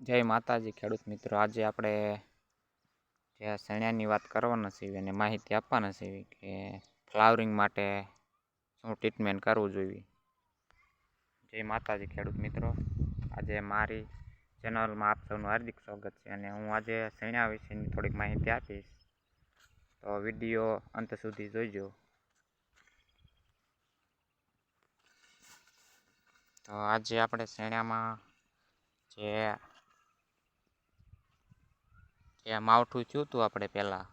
જય માતાજી, ખેડૂત મિત્રો. આજે આપણે જે શેણાની વાત કરવાના છીએ અને માહિતી આપવાના છીએ કે ફ્લાવરિંગ માટે શું ટ્રીટમેન્ટ કરવું જોઈએ. જય માતાજી, ખેડૂત મિત્રો. આજે મારી ચેનલમાં આપ સૌનું હાર્દિક સ્વાગત છે અને હું આજે શેણા વિશેની થોડીક માહિતી આપીશ. તો વીડિયો અંત સુધી જોઈજો. તો આજે આપણે શેણામાં જે જે માવઠું થયું આપણે પહેલાં.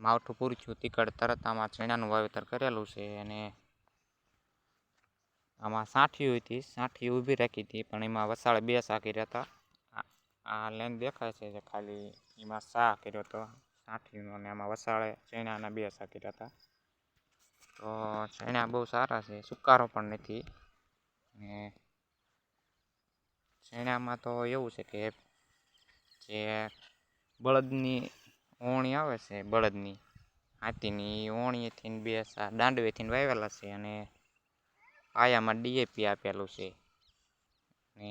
માવઠું પૂરું થયું તીકડ તરત આમાં ચણાનું વાવેતર કરેલું છે અને આમાં સાંઠી હતી સાંઠી ઊભી રાખી હતી પણ એમાં વસાળે બે સા કર્યા હતા. આ લેન દેખાય છે જે ખાલી એમાં સા કર્યો હતો સાંઠીનો અને આમાં વસાળે ચણાના બે સા કર્યા હતા. તો ચણા બહુ સારા છે, સુકારો પણ નથી. અને ચણામાં તો એવું છે કે જે બળદની ઓણી આવે છે, બળદની. હાથીની એ ઓણીએથી બે દાંડવેથી વાવેલા છે અને પાયામાં ડીએપી આપેલું છે. ને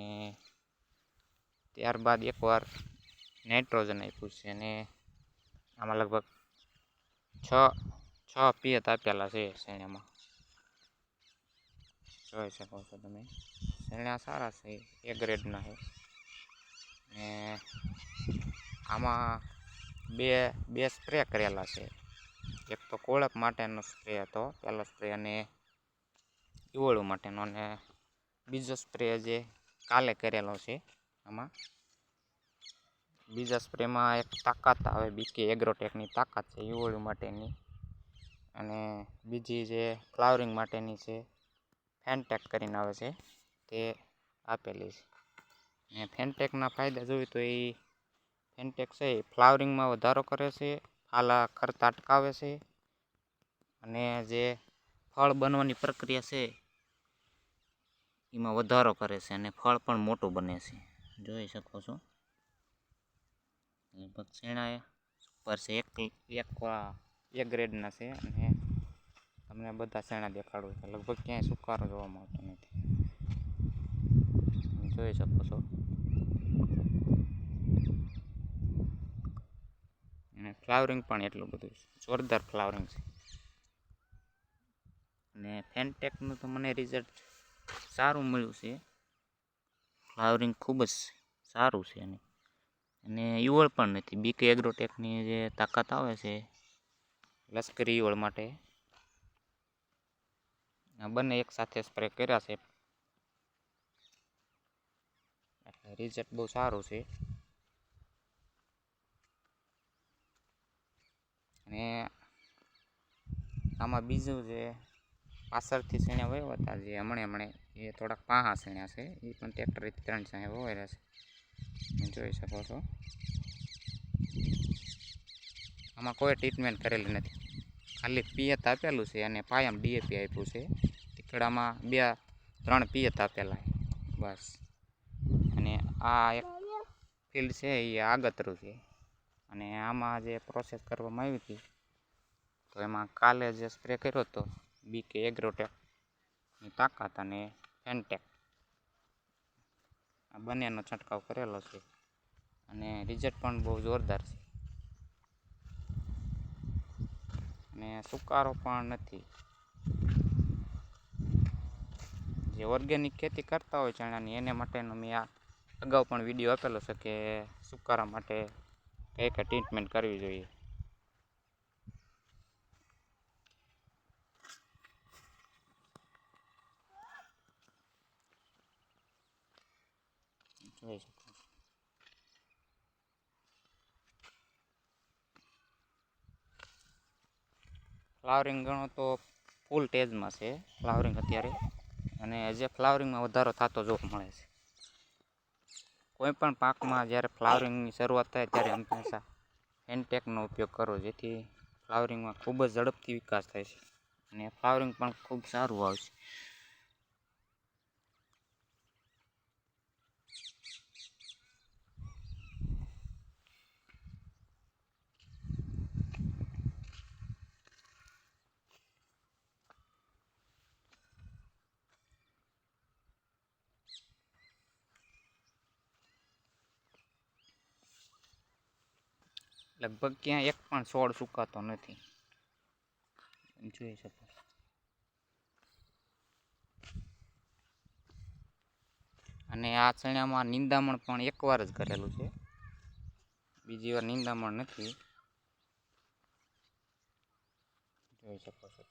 ત્યારબાદ એકવાર નાઇટ્રોજન આપ્યું છે અને આમાં લગભગ છ છ પિયત આપેલા છે શેણામાં. જોઈ શકો છો તમે. શેણા સારા છે, એ ગ્રેડના છે. ને આમાં બે બે સ્પ્રે કરેલા છે. એક તો કોળપ માટેનો સ્પ્રે હતો પહેલો સ્પ્રે અને ઈવોળું માટેનો અને બીજો સ્પ્રે જે કાલે કરેલો છે આમાં. બીજા સ્પ્રેમાં એક તાકાત આવે, બીકે એગ્રોટેકની તાકાત છે ઈવોળું માટેની. અને બીજી જે ફ્લાવરિંગ માટેની છે ફેનટેક કરીને આવે છે, તે આપેલી છે. ને ફેનટેકના ફાયદા જોઈએ તો એ ફેનટેક છે એ ફ્લાવરિંગમાં વધારો કરે છે, ફાલા ખરતા અટકાવે છે અને જે ફળ બનવાની પ્રક્રિયા છે એમાં વધારો કરે છે અને ફળ પણ મોટું બને છે. જોઈ શકો છો. લગભગ શેણા ઉપર છે, એક એક એક ગ્રેડના છે અને તમને બધા શેણા દેખાડું છે લગભગ ક્યાંય સુકારો જોવા મળતો નથી. જોઈ શકો છો અને ફ્લાવરિંગ પણ એટલું બધું જોરદાર ફ્લાવરિંગ છે. અને ફેનટેકનું તો મને રિઝલ્ટ સારું મળ્યું છે. ફ્લાવરિંગ ખૂબ જ સારું છે એની. અને ઈવળ પણ નથી. બીકે એગ્રોટેકની જે તાકાત આવે છે, લશ્કરી ઈવળ માટે બંને એક સાથે સ્પ્રે કર્યા છે. રિઝલ્ટ બહુ સારું છે. અને આમાં બીજું જે પાછળથી સેણ્યા વાવ્યા હતા જે હમણે હમણે, એ થોડાક પાહા શેણા છે, એ પણ ટ્રેક્ટરથી ત્રણ શેણા વવાયેલા છે. જોઈ શકો છો. આમાં કોઈ ટ્રીટમેન્ટ કરેલી નથી. ખાલી પિયત આપેલું છે અને પાયામાં ડીએપી આપ્યું છે. ટીકડામાં બે, ત્રણ પિયત આપેલા બસ. અને આ એક ફિલ્ડ છે, એ આગતરું છે. અને આમાં જે પ્રોસેસ કરવામાં આવી હતી, તો એમાં કાલે જે સ્પ્રે કર્યો હતો બીકે એગ્રોટેકની તાકાત અને ફેનટેક આ બંનેનો છંટકાવ કરેલો છે અને રિઝલ્ટ પણ બહુ જોરદાર છે. અને સુકારો પણ નથી. જે ઓર્ગેનિક ખેતી કરતા હોય ચણાની, એને માટેનો મેં આ અગાઉ પણ વીડિયો આપેલો છે કે સુકારા માટે કઈ કઈ ટ્રીટમેન્ટ કરવી જોઈએ. ફ્લાવરિંગ ગણો તો ફૂલ ટેજમાં છે ફ્લાવરિંગ અત્યારે. અને જે ફ્લાવરિંગમાં વધારો થતો જોવા મળે છે. કોઈ પણ પાકમાં જ્યારે ફ્લાવરિંગની શરૂઆત થાય ત્યારે હંમેશા હેન્ડટેકનો ઉપયોગ કરવો, જેથી ફ્લાવરિંગમાં ખૂબ જ ઝડપથી વિકાસ થાય છે. અને ફ્લાવરિંગ પણ ખૂબ સારું આવશે લગભગ ક્યાં એક પણ છોડ સુકાતો નથી. જોઈ શકો. અને આ ચણામાં નિંદામણ પણ એકવાર જ કરેલું છે. બીજી વાર નિંદામણ નથી. જોઈ શકો છો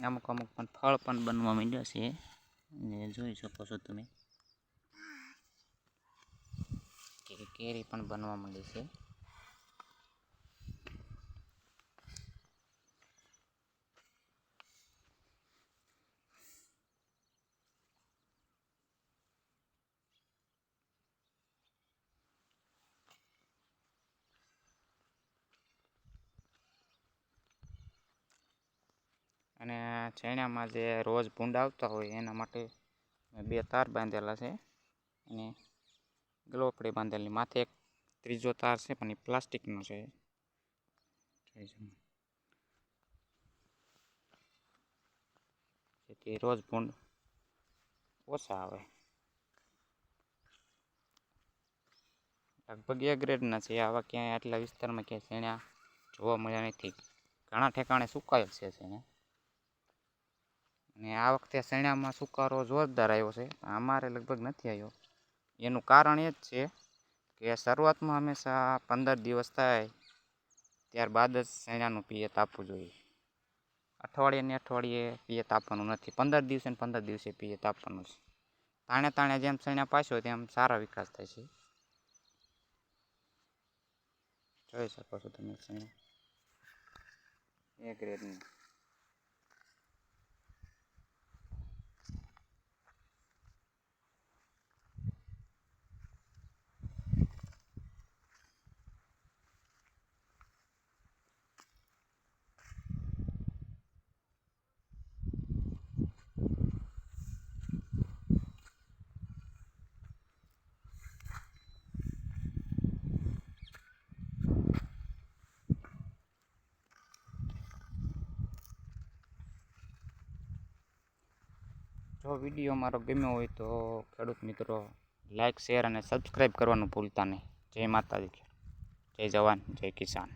અમુક અમુક પણ ફળ પણ બનવા માંડ્યા છે. ને જોઈ શકો છો તમે. કેરી પણ બનવા માંડી છે. અને છેણામાં જે રોજ ભૂંડ આવતા હોય એના માટે મેં બે તાર બાંધેલા છે અને ગ્લોપડી બાંધેલી. માથે એક ત્રીજો તાર છે, પણ એ પ્લાસ્ટિકનો છે. જેથી રોજ ભૂંડ ઓછા આવે. લગભગ એ ગ્રેડના છે. આવા ક્યાંય આટલા વિસ્તારમાં ક્યાંય ચણા જોવા મળ્યા નથી. ઘણા ઠેકાણે સુકાયેલ છે ચણા. અને આ વખતે શેણામાં સુકારો જોરદાર આવ્યો છે. અમારે લગભગ નથી આવ્યો. એનું કારણ એ જ છે કે શરૂઆતમાં હંમેશા પંદર દિવસ થાય, ત્યારબાદ જ શેણાનું પિયત આપવું જોઈએ. અઠવાડિયે ને અઠવાડિયે પિયત આપવાનું નથી. પંદર દિવસે ને પંદર દિવસે પિયત આપવાનું છે. તાણે તાણે જેમ શેણા પાછો તેમ સારા વિકાસ થાય છે. જોઈ શકો છો તમે શેણા. એ ગ્રેડની જો વીડિયો મારો ગમ્યો હોય તો ખેડૂત મિત્રો લાઇક શેર અને સબસ્ક્રાઈબ કરવાનું ભૂલતા નહીં. જય માતાજી. જય જવાન. જય કિસાન.